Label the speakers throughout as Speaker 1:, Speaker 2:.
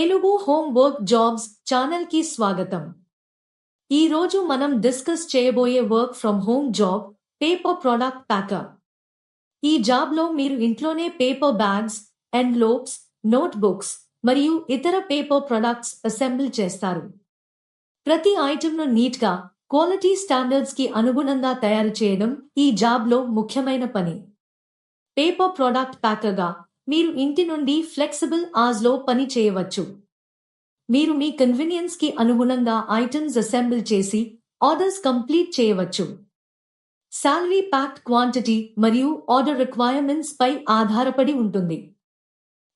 Speaker 1: Telugu home work jobs ఛానల్కి స్వాగతం. ఈ రోజు మనం డిస్కస్ చేయబోయే work from home job paper product packer. ఈ జాబ్లో మీరు ఇంట్లోనే పేపర్ బ్యాగ్స్ అండ్ లోప్స్ నోట్బుక్స్ మరియు ఇతర పేపర్ ప్రొడక్ట్స్ అసెంబుల్ చేస్తారు. ప్రతి ఐటెంను నీట్గా క్వాలిటీ స్టాండర్డ్స్కి అనుగుణంగా తయారు చేయడం ఈ జాబ్లో ముఖ్యమైన పని. పేపర్ ప్రొడక్ట్ ప్యాకర్గా మీరు ఇంటి నుండి ఫ్లెక్సిబుల్ ఆజ్లో పని చేయవచ్చు. మీరు మీ కన్వీనియన్స్కి అనుగుణంగా ఐటమ్స్ అసెంబుల్ చేసి ఆర్డర్స్ కంప్లీట్ చేయవచ్చు. శాలరీ ప్యాక్డ్ క్వాంటిటీ మరియు ఆర్డర్ రిక్వైర్మెంట్స్ పై ఆధారపడి ఉంటుంది.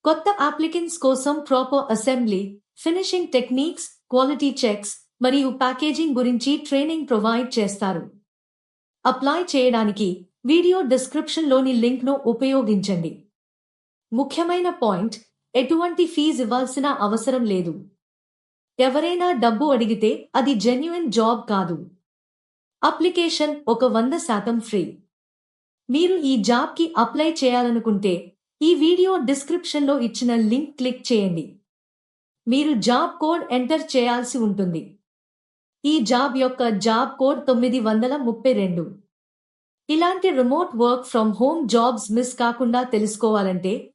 Speaker 1: కొత్త అప్లికెంట్స్ కోసం proper assembly finishing techniques quality checks మరియు ప్యాకేజింగ్ గురించి ట్రైనింగ్ ప్రొవైడ్ చేస్తారు. అప్లై చేయడానికి వీడియో డిస్క్రిప్షన్లోని లింక్ను ఉపయోగించండి. ముఖ్యమైన పాయింట్ ఎటువంటి ఫీజు ఇవ్వాల్సిన అవసరం లేదు. ఎవరైనా డబ్బు అడిగితే అది జెన్యున్ జాబ్ కాదు. అప్లికేషన్ ఒక వంద శాతం ఫ్రీ. మీరు ఈ జాబ్కి అప్లై చేయాలనుకుంటే ఈ వీడియో డిస్క్రిప్షన్లో ఇచ్చిన లింక్ క్లిక్ చేయండి. మీరు జాబ్ కోడ్ ఎంటర్ చేయాల్సి ఉంటుంది. ఈ జాబ్ యొక్క జాబ్ కోడ్ తొమ్మిది వందల ముప్పై రెండు. ఇలాంటి remote work from home jobs miss కాకుండా తెలుసుకోవాలంటే